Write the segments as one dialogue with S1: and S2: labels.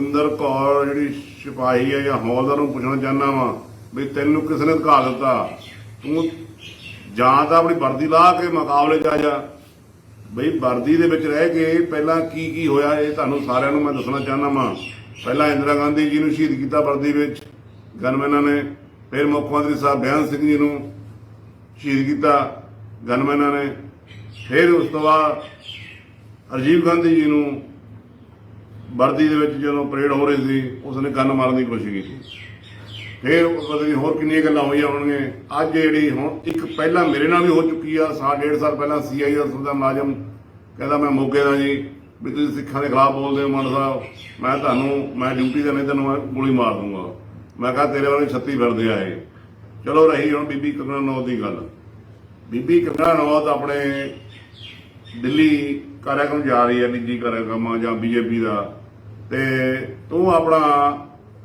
S1: ਕੁਲਵਿੰਦਰ ਕੌਰ ਜਿਹੜੀ ਸਿਪਾਹੀ ਹੈ ਜਾਂ ਹੌਲਦਾਰ ਨੂੰ ਪੁੱਛਣਾ ਚਾਹੁੰਦਾ ਵਾਂ ਵੀ ਤੈਨੂੰ ਕਿਸ ਨੇ ਧਕਾ ਦਿੱਤਾ? ਤੂੰ ਜਾਂ ਤਾਂ ਆਪਣੀ ਵਰਦੀ ਲਾ ਕੇ ਮੁਕਾਬਲੇ 'ਚ ਆ ਜਾ। ਬਈ ਵਰਦੀ ਦੇ ਵਿੱਚ ਰਹਿ ਕੇ ਪਹਿਲਾਂ ਕੀ ਕੀ ਹੋਇਆ ਇਹ ਤੁਹਾਨੂੰ ਸਾਰਿਆਂ ਨੂੰ ਮੈਂ ਦੱਸਣਾ ਚਾਹੁੰਦਾ ਵਾਂ। ਪਹਿਲਾਂ ਇੰਦਰਾ ਗਾਂਧੀ ਜੀ ਨੂੰ ਸ਼ਹੀਦ ਕੀਤਾ ਵਰਦੀ ਵਿੱਚ, ਗਨਮੈਨਾਂ ਨੇ, ਫਿਰ ਮੁੱਖ ਮੰਤਰੀ ਸਾਹਿਬ ਬਿਆਨ ਸਿੰਘ ਜੀ ਨੂੰ ਸ਼ਹੀਦ ਕੀਤਾ ਗਨਮੈਨਾਂ ਨੇ, ਫਿਰ ਉਸ ਤੋਂ ਬਾਅਦ ਰਾਜੀਵ ਗਾਂਧੀ ਜੀ ਨੂੰ ਵਰਦੀ ਦੇ ਵਿੱਚ ਜਦੋਂ ਪਰੇਡ ਹੋ ਰਹੀ ਸੀ, ਉਸਨੇ ਗਨ ਮਾਰਨ ਦੀ ਕੋਸ਼ਿਸ਼ ਕੀਤੀ। ਫਿਰ ਪਤਾ ਨਹੀਂ ਹੋਰ ਕਿੰਨੀਆਂ ਗੱਲਾਂ ਹੋਈਆਂ ਹੋਣਗੇ ਅੱਜ ਜਿਹੜੀ ਹੁਣ ਇੱਕ ਪਹਿਲਾਂ ਮੇਰੇ ਨਾਲ ਵੀ ਹੋ ਚੁੱਕੀ ਆ, ਸਾਲ ਡੇਢ ਸਾਲ ਪਹਿਲਾਂ ਸੀਆਈ ਦਾ ਸੁਦਾ ਮੁਲਾਜ਼ਮ ਕਹਿੰਦਾ ਮੈਂ ਮੋਗੇ ਦਾ ਜੀ, ਵੀ ਤੁਸੀਂ ਸਿੱਖਾਂ ਦੇ ਖਿਲਾਫ ਬੋਲਦੇ ਹੋ ਮਾਨ ਸਾਹਿਬ। ਮੈਂ ਤੁਹਾਨੂੰ, ਮੈਂ ਡਿਊਟੀ ਤੇ ਨਹੀਂ, ਤੈਨੂੰ ਮੈਂ ਗੋਲੀ ਮਾਰ ਦੂੰਗਾ। ਮੈਂ ਕਿਹਾ ਤੇਰੇ ਵਾਲੇ 36 ਫਿਰਦੇ ਆਏ ਚਲੋ ਰਹੀ ਹੁਣ ਬੀਬੀ ਕੰਗਣਾ ਨੌ ਦੀ ਗੱਲ। ਬੀਬੀ ਕੰਗਣਾ ਨੌ ਆਪਣੇ ਦਿੱਲੀ ਕਾਰਿਆਕਰਮ ਜਾ ਰਹੀ ਹੈ ਨਿੱਜੀ ਕਾਰਿਆਕਰਮ ਜਾਂ ਬੀਜੇਪੀ ਦਾ। ਤੇ ਤੂੰ ਆਪਣਾ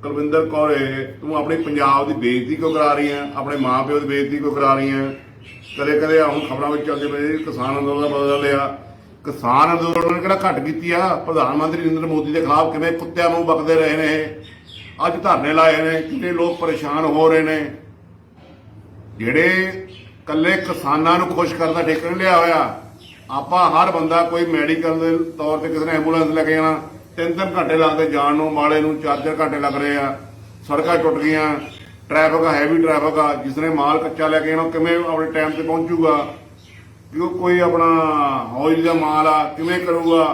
S1: ਕੁਲਵਿੰਦਰ ਕੌਰ ਏ, ਤੂੰ ਆਪਣੀ ਪੰਜਾਬ ਦੀ ਬੇਇੱਜ਼ਤੀ ਕਿਉਂ ਕਰਾ ਰਹੀ ਹੈ? ਆਪਣੇ ਮਾਪਿਓ ਦੀ ਬੇਇੱਜ਼ਤੀ ਕਿਉਂ ਕਰਾ ਰਹੀ ਹੈ? ਕਦੇ ਕਦੇ ਹੁਣ ਖਬਰਾਂ ਵਿੱਚ ਚੱਲਦੇ ਪਏ ਕਿਸਾਨ ਅੰਦੋਲਨ ਦਾ ਬਦਲਾ ਲਿਆ। ਕਿਸਾਨ ਅੰਦੋਲਨ ਨੇ ਕਿਹੜਾ ਘੱਟ ਕੀਤੀ ਆ? ਪ੍ਰਧਾਨ ਮੰਤਰੀ ਨਰਿੰਦਰ ਮੋਦੀ ਦੇ ਖਿਲਾਫ ਕਿਵੇਂ ਕੁੱਤਿਆਂ ਨੂੰ ਬਕਦੇ ਰਹੇ ਨੇ? ਅੱਜ ਧਰਨੇ ਲਾਏ ਨੇ ਕਿੰਨੇ ਲੋਕ ਪਰੇਸ਼ਾਨ ਹੋ ਰਹੇ ਨੇ? ਜਿਹੜੇ ਕੱਲੇ ਕਿਸਾਨਾਂ ਨੂੰ ਖੁਸ਼ ਕਰਨ ਦਾ ਠੇਕਾ ਨਹੀਂ ਲਿਆ ਹੋਇਆ ਆਪਾਂ ਹਰ ਬੰਦਾ ਕੋਈ ਮੈਡੀਕਲ ਦੇ ਤੌਰ ਤੇ ਕਿਸੇ ਨੇ ਐਂਬੂਲੈਂਸ ਲੈ ਕੇ ਜਾਣਾ, ਤਿੰਨ ਤਿੰਨ ਘੰਟੇ ਲੱਗਦੇ ਜਾਣ ਨੂੰ ਮਾਲੇ ਨੂੰ, ਚਾਰ ਚਾਰ ਘੰਟੇ ਲੱਗ ਰਹੇ ਆ, ਸੜਕਾਂ ਟੁੱਟ ਗਈਆਂ ਟ੍ਰੈਫਿਕ ਹੈਵੀ ਟ੍ਰੈਫਿਕ ਆ, ਜਿਸ ਨੇ ਮਾਲ ਕੱਚਾ ਲੈ ਕੇ ਜਾਣਾ, ਉਹ ਕਿਵੇਂ ਆਪਣੇ ਟਾਈਮ ਤੇ ਪਹੁੰਚੂਗਾ? ਕਿਉਂ ਕੋਈ ਆਪਣਾ ਹੌਲੀ ਦਾ ਮਾਲ ਆ, ਕਿਵੇਂ ਕਰੂਗਾ?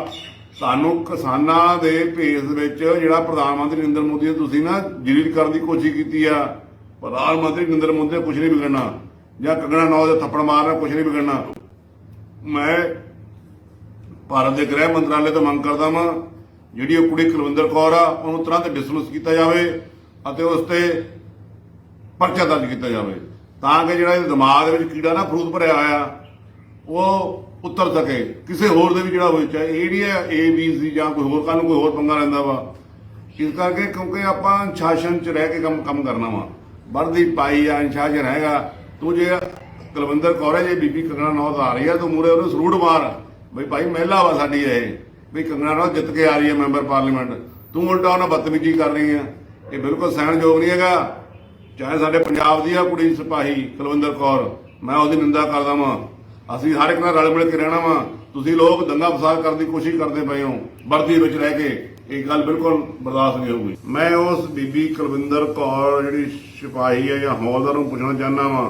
S1: ਤੁਹਾਨੂੰ ਕਿਸਾਨਾਂ ਦੇ ਭੇਸ ਵਿੱਚ ਜਿਹੜਾ ਪ੍ਰਧਾਨ ਮੰਤਰੀ ਨਰਿੰਦਰ ਮੋਦੀ ਨੇ ਤੁਸੀਂ ਨਾ ਜਲੀਲ ਕਰਨ ਦੀ ਕੋਸ਼ਿਸ਼ ਕੀਤੀ ਆ, ਪ੍ਰਧਾਨ ਮੰਤਰੀ ਨਰਿੰਦਰ ਮੋਦੀ ਨੇ ਕੁਝ ਨਹੀਂ ਵਿਗੜਨਾ, ਜਾਂ ਕੰਗਣਾ ਨੌਜ ਦੇ ਥੱਪੜ ਮਾਰਨਾ ਕੁਝ ਨਹੀਂ ਵਿਗੜਨਾ। ਮੈਂ ਭਾਰਤ ਦੇ ਗ੍ਰਹਿ ਮੰਤਰਾਲੇ ਤੋਂ ਮੰਗ ਕਰਦਾ ਵਾਂ, ਜਿਹੜੀ ਉਹ ਕੁੜੀ ਕੁਲਵਿੰਦਰ ਕੌਰ ਆ, ਉਹਨੂੰ ਤੁਰੰਤ ਡਿਸਮਿਸ ਕੀਤਾ ਜਾਵੇ ਅਤੇ ਉਸ ਤੇ ਪਰਚਾ ਦਰਜ ਕੀਤਾ ਜਾਵੇ। ਤਾਂ ਕਿ ਜਿਹੜਾ ਇਹਦੇ ਦਿਮਾਗ ਦੇ ਵਿੱਚ ਕੀੜਾ ਨਾ ਫਰੂਦ ਭਰਿਆ ਹੋਇਆ, ਉਹ ਉਤਰ ਸਕੇ। ਕਿਸੇ ਹੋਰ ਦੇ ਵੀ ਜਿਹੜਾ ਹੋਵੇ, ਚਾਹੇ ਇਹ ਨਹੀਂ ਹੈ ਏ ਬੀ ਸੀ ਜਾਂ ਕੋਈ ਹੋਰ ਕੱਲ ਨੂੰ ਕੋਈ ਹੋਰ ਪੰਗਾ ਲੈਂਦਾ ਵਾ। ਇਸ ਕਰਕੇ ਕਿਉਂਕਿ ਆਪਾਂ ਅਨੁਸ਼ਾਸਨ ਚ ਰਹਿ ਕੇ ਕੰਮ ਕੰਮ ਕਰਨਾ ਵਾ। ਵਰਦੀ ਪਾਈ ਆ ਅਨੁਸ਼ਾਸਨ ਹੈਗਾ ਤੂੰ ਜੇ ਕੁਲਵਿੰਦਰ ਕੌਰ ਹੈ, ਜੇ ਬੀਬੀ ਕੰਗਣਾ ਨੌਤ ਆ ਰਹੀ ਹੈ, ਤੂੰ ਮੂਰੇ ਉਹਨੂੰ ਸਲੂਟ ਮਾਰ। ਬਈ ਭਾਈ ਮਹਿਲਾ ਵਾ ਸਾਡੀ ਇਹ। ਵੀ ਕੰਗਣਾ ਨੌਤ ਜਿੱਤ ਕੇ ਆ ਰਹੀ ਹੈ ਮੈਂਬਰ ਪਾਰਲੀਮੈਂਟ। ਤੂੰ ਉਲਟਾ ਉਹਨਾਂ ਬਦਤਮੀਜ਼ੀ ਕਰ ਰਹੀ ਹੈ। ਇਹ ਬਿਲਕੁਲ ਸਹਿਣਯੋਗ ਨਹੀਂ ਹੈਗਾ। ਚਾਹੇ ਸਾਡੇ ਪੰਜਾਬ ਦੀ ਆ ਕੁੜੀ ਸਿਪਾਹੀ ਕੁਲਵਿੰਦਰ ਕੌਰ, ਮੈਂ ਉਹਦੀ ਨਿੰਦਾ ਕਰਦਾ ਵਾਂ। ਅਸੀਂ ਹਰ ਇੱਕ ਨਾਲ ਰਲ ਮਿਲ ਕੇ ਰਹਿਣਾ ਵਾਂ। ਤੁਸੀਂ ਲੋਕ ਦੰਗਾ ਫਸਾਦ ਕਰਨ ਦੀ ਕੋਸ਼ਿਸ਼ ਕਰਦੇ ਪਏ ਹੋ, ਵਰਦੀ ਵਿੱਚ ਰਹਿ ਕੇ। ਇਹ ਗੱਲ ਬਿਲਕੁਲ ਬਰਦਾਸ਼ਤ ਨਹੀਂ ਹੋਊਗੀ। ਮੈਂ ਉਸ ਬੀਬੀ ਕੁਲਵਿੰਦਰ ਕੌਰ ਜਿਹੜੀ ਸਿਪਾਹੀ ਹੈ ਜਾਂ ਹੌਲਦਾਰ ਨੂੰ ਪੁੱਛਣਾ ਚਾਹੁੰਦਾ ਵਾਂ।